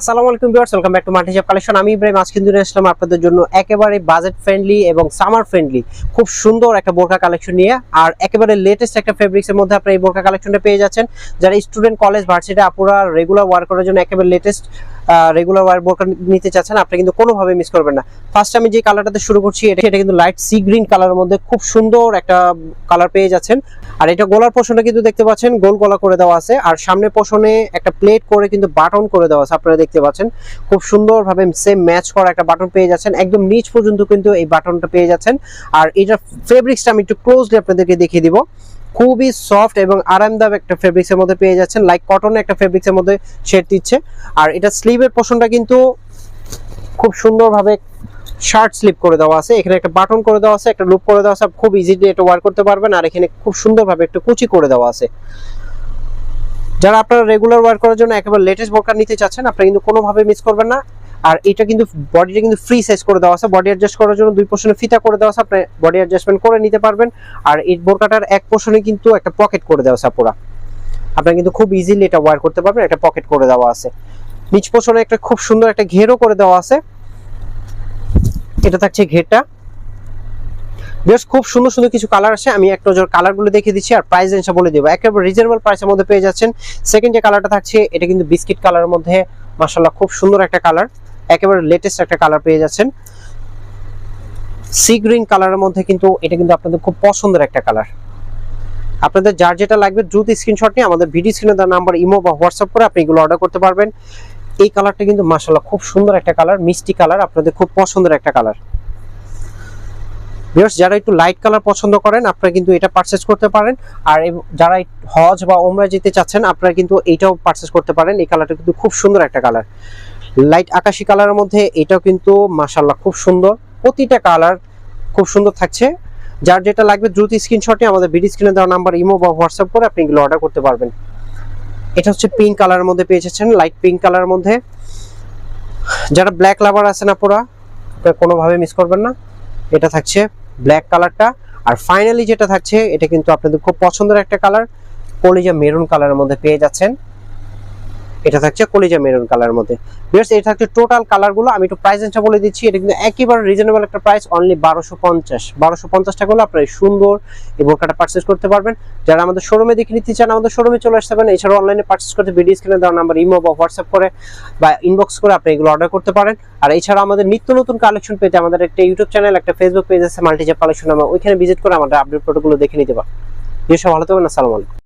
আসসালামু আলাইকুম viewers welcome back to multi shop collection আমি ইব্রাহিম, আজকে দিনে আসলাম আপনাদের জন্য একেবারে বাজেট ফ্রেন্ডলি এবং সামার ফ্রেন্ডলি খুব সুন্দর একটা বোরকা কালেকশন নিয়ে। আর একেবারে লেটেস্ট একটা ফেব্রিক্সের মধ্যে আপনারা এই বোরকা কালেকশনটা পেয়ে যাচ্ছেন। যারা স্টুডেন্ট কলেজ ভার্সিটি আপুরা রেগুলার ওয়ার করার জন্য একেবারে লেটেস্ট রেগুলার ওয়ার বোরকা নিতে চাচ্ছেন, আপনি কিন্তু কোনোভাবে মিস করবেন না। ফার্স্ট আমি যে কালারটাতে শুরু করছি, এটা এটা কিন্তু লাইট সি গ্রিন কালারের মধ্যে খুব সুন্দর একটা কালার পেয়ে যাচ্ছেন। আর এটা গলার পোষণটা কিন্তু দেখতে পাচ্ছেন, গোল গলা করে দেওয়া আছে। আর সামনে পোষণে একটা প্লেট করে কিন্তু বাটন করে দেওয়া আছে, আপনারা দেখতে পাচ্ছেন। খুব সুন্দরভাবে সেম ম্যাচ করা একটা বাটন পেয়ে যাচ্ছেন। একদম নিচ পর্যন্ত কিন্তু এই বাটনটা পেয়ে যাচ্ছেন। আর এটার ফেব্রিক্সটা আমি একটু ক্লোজলি আপনাদেরকে দেখিয়ে দিব। খুবই সফট এবং আরামদায়ক একটা ফেব্রিক্সের মধ্যে পেয়ে যাচ্ছেন। লাইক কটনের একটা ফেব্রিক্সের মধ্যে শেড দিচ্ছে। আর এটা স্লিভের পোষণটা কিন্তু খুব সুন্দরভাবে শার্ট স্লিপ করে দেওয়া আছে। এখানে একটা বাটন করে দেওয়া আছে, একটা লুপ করে দেওয়া আছে। খুব ইজিলি এটা ওয়ার করতে পারবেন। আর এখানে খুব সুন্দরভাবে একটা কুচি করে দেওয়া আছে। যারা আপনারা রেগুলার ওয়ার করার জন্য একেবারে লেটেস্ট বোরকা নিতে চাচ্ছেন, আপনারা কিন্তু কোনোভাবে মিস করবেন না। আর এটা কিন্তু বডিটা কিন্তু ফ্রি সাইজ করে দেওয়া আছে। বডি অ্যাডজাস্ট করার জন্য দুই পোর্শনে ফিতা করে দেওয়া আছে। আপনি বডি অ্যাডজাস্টমেন্ট করে নিতে পারবেন। আর এই বোরকাটার এক পোর্শনে কিন্তু একটা পকেট করে দেওয়া আছে পুরা আপনারা কিন্তু খুব ইজিলি এটা ওয়ার করতে পারবেন। একটা পকেট করে দেওয়া আছে। নিচ পোর্শনে একটা খুব সুন্দর একটা ঘেরও করে দেওয়া আছে। এটা থাকছে ঘেরটা। বেশ খুব সুন্দর সুন্দর কিছু কালার আছে। আমি একটা নজর কালারগুলো দেখিয়ে দিচ্ছি আর প্রাইস রেঞ্জটা বলে দেবো। একেবারে রিজনেবল প্রাইসের মধ্যে পেয়ে যাচ্ছেন। সেকেন্ড যে কালারটা থাকছে, এটা কিন্তু বিস্কিট কালারের মধ্যে। মাসাল্লাহ খুব সুন্দর একটা কালার একেবারে লেটেস্ট একটা কালার পেয়ে যাচ্ছেন। সি গ্রিন কালারের মধ্যে কিন্তু এটা কিন্তু আপনাদের খুব পছন্দের একটা কালার আপনাদের যার যেটা লাগবে দ্রুত স্ক্রিনশট নিয়ে আমাদের ভিডিও স্ক্রিনে দেওয়া নাম্বার ইমো বা হোয়াটসঅ্যাপ করে আপনি এগুলো অর্ডার করতে পারবেন। এই কালারটা কিন্তু মাসাল্লাহ খুব সুন্দর একটা কালার মিষ্টি কালার আপনাদের খুব পছন্দের একটা কালার ভিউয়ার্স যারা একটু লাইট কালার পছন্দ করেন, আপনারা কিন্তু এটা পারচেজ করতে পারেন। আর যারা হজ বা ওমরা যেতে চাচ্ছেন, আপনারা কিন্তু এইটাও পারচেজ করতে পারেন। এই কালারটা কিন্তু খুব সুন্দর একটা কালার লাইট আকাশি কালারের মধ্যে এটাও কিন্তু মাশাল্লাহ খুব সুন্দর। প্রতিটা কালার খুব সুন্দর থাকছে। যার যেটা লাগবে দ্রুত স্ক্রিনশটে আমাদের ভিডিও স্ক্রিনে দেওয়া নাম্বার ইমো বা হোয়াটসঅ্যাপ করে আপনি এগুলো অর্ডার করতে পারবেন। এটা হচ্ছে পিঙ্ক কালারের মধ্যে পেয়ে যাচ্ছেন লাইট পিঙ্ক কালারের মধ্যে। যারা ব্ল্যাক লাভার আছে না পুরা, আপনারা কোনোভাবে মিস করবেন না। এটা থাকছে ব্ল্যাক কালারটা আর ফাইনালি যেটা থাকছে, এটা কিন্তু আপনাদের খুব পছন্দের একটা কালার কলিজা মেরুন কালারের মধ্যে পেয়ে যাচ্ছেন। এটা থাকছে কলিজা মেরুন কালার মধ্যে। ভিউয়ার্স এটা থাকছে টোটাল কালারগুলো আমি একটু প্রাইস রেঞ্জটা বলে দিচ্ছি। এটা কিন্তু একেবারে রিজনেবল একটা প্রাইস অনলি বারোশো পঞ্চাশ। বারোশো পঞ্চাশ টাকা হলে আপনারা সুন্দর এই বোরকাটা পারচেস করতে পারবেন। যারা আমাদের শোরুমে দেখে নিতে চান, আমাদের শোরুমে চলে আসতে পারেন। এছাড়াও অনলাইনে পারচেস করতে ভিডিও স্ক্রিনে দেওয়া নাম্বার ইমো বা হোয়াটসঅ্যাপ করে বা ইনবক্স করে আপনি এগুলো অর্ডার করতে পারেন। আর এছাড়া আমাদের নিত্য নতুন কালেকশন পেতে আমাদের একটা ইউটিউব চ্যানেল একটা ফেসবুক পেজ আছে মাল্টিজাপ কালেকশন আমরা ওইখানে ভিজিট করে আমাদের আপডেট প্রোডাক্টগুলো দেখে নিতে পারেন। ভালো থাকবেন। আসসালামু আলাইকুম।